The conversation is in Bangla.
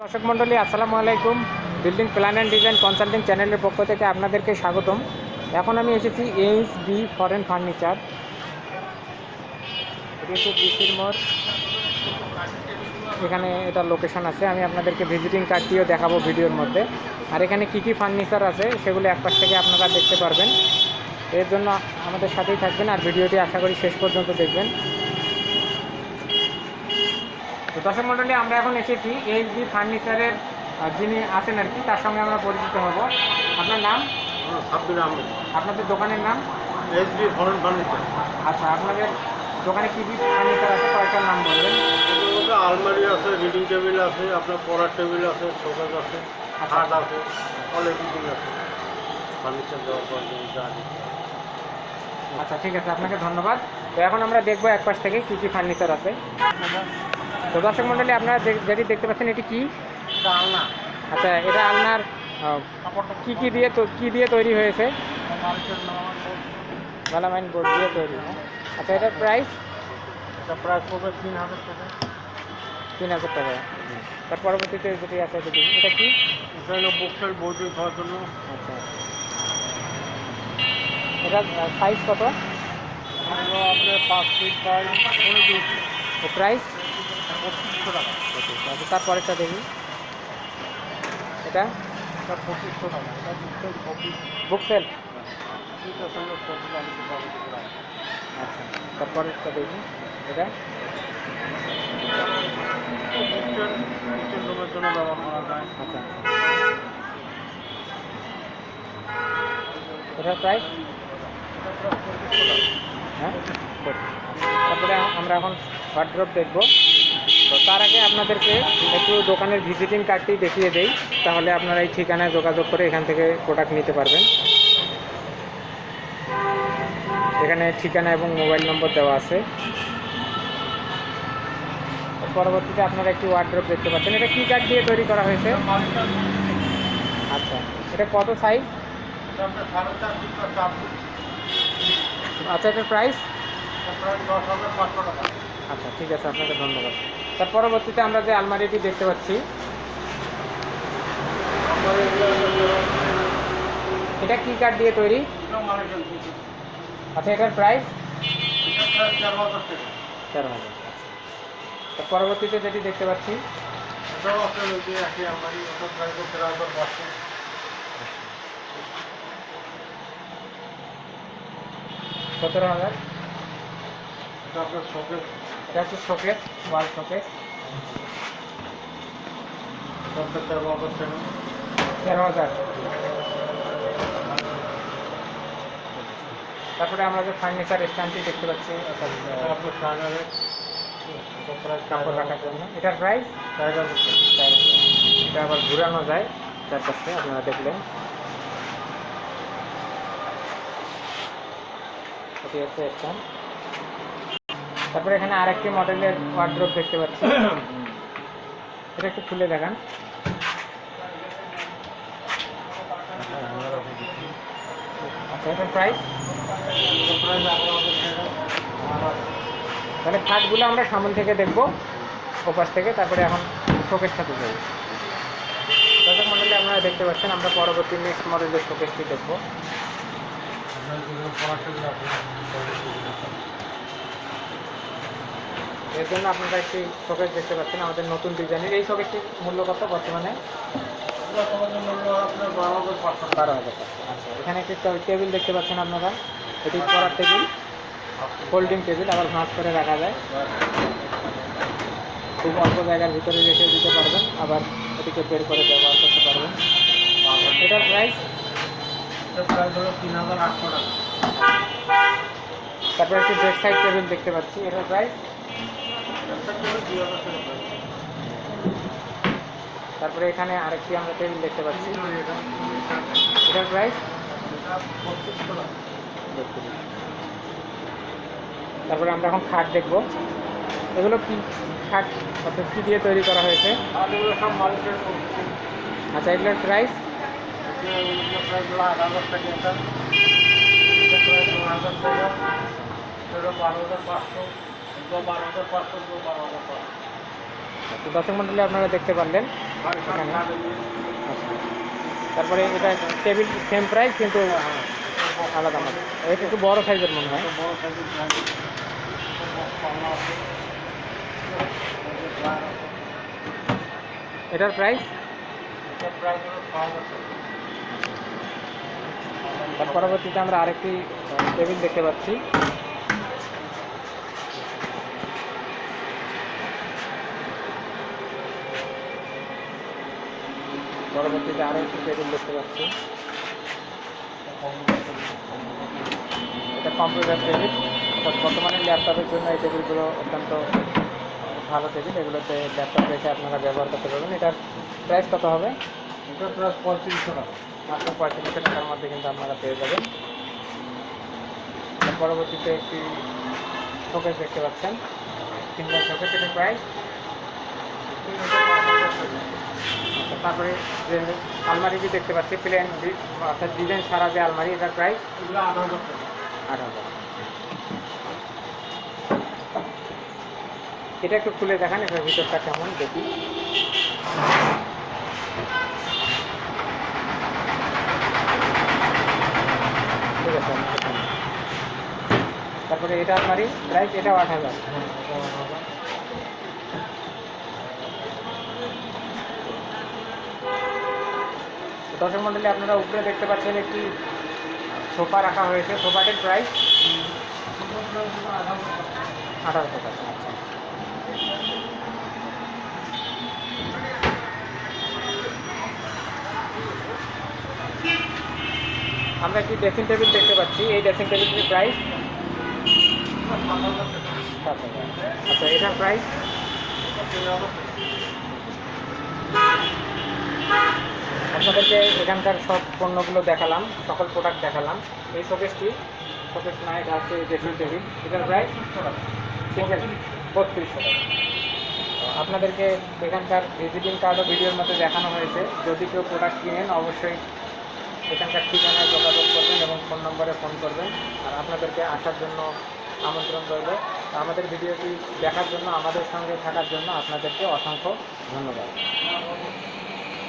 দর্শক মণ্ডলী, আসসালামু আলাইকুম। Building plan and design consulting চ্যানেলের পক্ষ থেকে আপনাদেরকে স্বাগতম। এখন আমি এসেছি এইচ বি ফরেন ফার্নিচার এখানে এটা লোকেশন আছে। আমি আপনাদেরকে ভিজিটিং কার্ডটিও দেখাবো ভিডিওর মধ্যে। আর এখানে কি কি ফার্নিচার আছে, সেগুলো এক পাশ থেকে আপনারা দেখতে পারবেন। এর জন্য আমাদের সাথেই থাকবেন। আর ভিডিওটি আশা করি শেষ পর্যন্ত দেখবেন। তো দর্শক মণ্ডলী আমরা এখন এসেছি এইচ বি ফার্নিচারের যিনি আছেন আর কি তার সঙ্গে আমরা পরিচিত হব। আপনার নাম? আব্দুল আহমেদ। আপনাদের দোকানের নাম? H foreign furniture. আচ্ছা আপনাদের দোকানে কী কী ফার্নিচার আছে কয়েকটার নাম বলবেন। আলমারি আছে রিডিং টেবিল আছে আপনার পড়ার টেবিল আছে শোকেস আছে খাট আছে অল এভরিথিং আছে। ফার্নিচার দেওয়ার পর আচ্ছা ঠিক আছে আপনাকে ধন্যবাদ। তো এখন আমরা দেখব এক পাশ থেকে কী কী ফার্নিচার আছে। তো দর্শক মণ্ডলী আপনারা যেটি দেখতে পাচ্ছেন এটি কি? এটা আলনা। আচ্ছা এটা আলনার কি কি দিয়ে তো কি দিয়ে তৈরি হয়েছে? মেলামাইন বোর্ড দিয়ে তৈরি হ্যাঁ? আচ্ছা এটার প্রাইস এটা পড়বে তিন হাজার টাকা। তিন হাজার টাকা। তার পরবর্তীতে যেটি আছে এটা কি? এটা হলো বুকসেল বৌদ্ধ খাওয়ার জন্য। আচ্ছা। এটা সাইজ কত? আপনার পাঁচ ফিট বাই প্রাইস পঁচিশশো টাকা আচ্ছা তারপরেরটা দেখি। এটা? এটা পঁচিশশো টাকা এটা বুকসেল এটা আচ্ছা তারপরেরটা দেখি। এটা? ব্যবহার করা যায় আচ্ছা। এটার প্রাইস হ্যাঁ? তারপরে আমরা এখন ওয়ার্ড্রপ দেখব। তো তার আগে আপনাদেরকে একটু দোকানের ভিজিটিং কার্ডটি দেখিয়ে দেই, তাহলে আপনারা এই ঠিকানায় যোগাযোগ করে এখান থেকে প্রোডাক্ট নিতে পারবেন। এখানে ঠিকানা এবং মোবাইল নম্বর দেওয়া আছে। পরবর্তীতে আপনারা একটি ওয়ার্ড্রপ দেখতে পাচ্ছেন। এটা কী কাঠ দিয়ে তৈরি করা হয়েছে? আচ্ছা এটা কত সাইজ আচ্ছা এটার প্রাইস আচ্ছা ঠিক আছে, আপনাকে ধন্যবাদ। তার পরবর্তীতে আমরা যে আলমারিটি দেখতে পাচ্ছি, এটা কি কাঠ দিয়ে তৈরি। আচ্ছা এটার প্রাইস তেরো হাজার। পরবর্তীতে যেটি দেখতে পাচ্ছি, সতেরো হাজার। আপনার শোকেস এটা হচ্ছে শোকেস ওয়াল শোকেস এটা আপনার তেরো হাজার টাকা তেরো হাজার। তারপরে আমরা যে ফার্নিচার স্ট্যান্ডটি দেখতে পাচ্ছি কাপড় রাখার জন্য। এটার প্রাইস চার হাজার এটা আবার ঘুরানো যায় চারপাশে আপনারা দেখলেন। এটি হচ্ছে স্ট্যান্ড তারপরে এখানে আর আরেকটি মডেলের ওয়ার্ড্রোপ দেখতে পাচ্ছি। এটা একটু খুলে দেখান। আচ্ছা এটার প্রাইস তাহলে খাটগুলো আমরা সামনে থেকে দেখব, ওপাশ থেকে, তারপরে এখন শোকেসটাতে যাব দর্শক মন্ডলে আপনারা দেখতে পাচ্ছেন, আমরা পরবর্তী নেক্সট মডেলের শোকেসটি দেখব আপনার যেগুলো পড়ার টেবিল আছে এর জন্য আপনারা একটি শোকেস দেখতে পাচ্ছেন আমাদের নতুন ডিজাইনের। এই শোকেসটির মূল্য কত বর্তমানে? বারো হাজার আচ্ছা এখানে একটি টেবিল দেখতে পাচ্ছেন আপনারা। এটি পড়ার টেবিল ফোল্ডিং টেবিল আবার ভাঁজ করে রাখা যায়। খুব অল্প জায়গার ভিতরে রেখে দিতে পারবেন আবার এটিকে বের করে ব্যবহার করতে পারবেন। এটার প্রাইস প্রায় ধরো তিন হাজার আটশো টাকা। তারপরে একটি বেড সাইড টেবিল দেখতে পাচ্ছি এটার প্রাইস তারপরে এখানে আরেকটি আমরা টেবিল দেখতে পাচ্ছি। এটা এটার প্রাইস তারপরে আমরা এখন খাট দেখব। এগুলো কি খাট অর্থাৎ কী দিয়ে তৈরি করা হয়েছে? আচ্ছা এগুলোর প্রাইস টাকা তো দর্শক আপনারা দেখতে পারলেন। তারপরে এটা টেবিল সেম প্রাইস কিন্তু আলাদা আলাদা এটা একটু বড় সাইজের মনে হয়। এটার প্রাইস তার পরবর্তীতে আমরা আরেকটি টেবিল দেখতে পাচ্ছি। পরবর্তীতে আরও একটি টেবিল দেখতে পাচ্ছি। এটা কম্পিউটার টেবিল অর্থাৎ বর্তমানে ল্যাপটপের জন্য এই টেবিলগুলো অত্যন্ত ভালো টেবিল এগুলোতে ল্যাপটপ রেখে আপনারা ব্যবহার করতে পারবেন। এটার প্রাইস কত হবে? এটা প্রায় পঁয়ত্রিশশো টাকা। মাত্র পঁয়ত্রিশশো টাকার মধ্যে কিন্তু আপনারা পেয়ে যাবেন। পরবর্তীতে একটি শোকেস দেখতে পাচ্ছেন। সিঙ্গেল শোকেস এটার প্রাইস তারপরে যে আলমারিটি দেখতে পাচ্ছি প্লেন অর্থাৎ ডিজাইন ছাড়া যে আলমারি এটার প্রাইস আট হাজার আট হাজার। এটা একটু খুলে দেখান এটার ভিতরটা কেমন দেখি। ঠিক আছে তারপরে এটা আলমারি প্রাইস এটাও আট হাজার। দর্শক মন্ডলী আপনারা উপরে দেখতে পাচ্ছেন একটি সোফা রাখা হয়েছে। সোফাটির প্রাইস আঠারোশো টাকা। আমরা একটি ড্রেসিং টেবিল দেখতে পাচ্ছি। এই ড্রেসিং টেবিলটির প্রাইস আচ্ছা এটার প্রাইস আপনাদেরকে এখানকার সব পণ্যগুলো দেখালাম, সকল প্রোডাক্ট দেখালাম। এই শোকেসটি শোকেস না এটা হচ্ছে ড্রেসিং টেবিল এটার প্রাইস সিঙ্গেল বত্রিশশো টাকা আপনাদেরকে এখানকার ভিজিটিং কার্ডও ভিডিওর মধ্যে দেখানো হয়েছে। যদি কেউ প্রোডাক্ট কিনেন, অবশ্যই এখানকার ঠিকানায় যোগাযোগ করবেন এবং ফোন নম্বরে ফোন করবেন। আর আপনাদেরকে আসার জন্য আমন্ত্রণ রইল। আমাদের ভিডিওটি দেখার জন্য, আমাদের সঙ্গে থাকার জন্য আপনাদেরকে অসংখ্য ধন্যবাদ।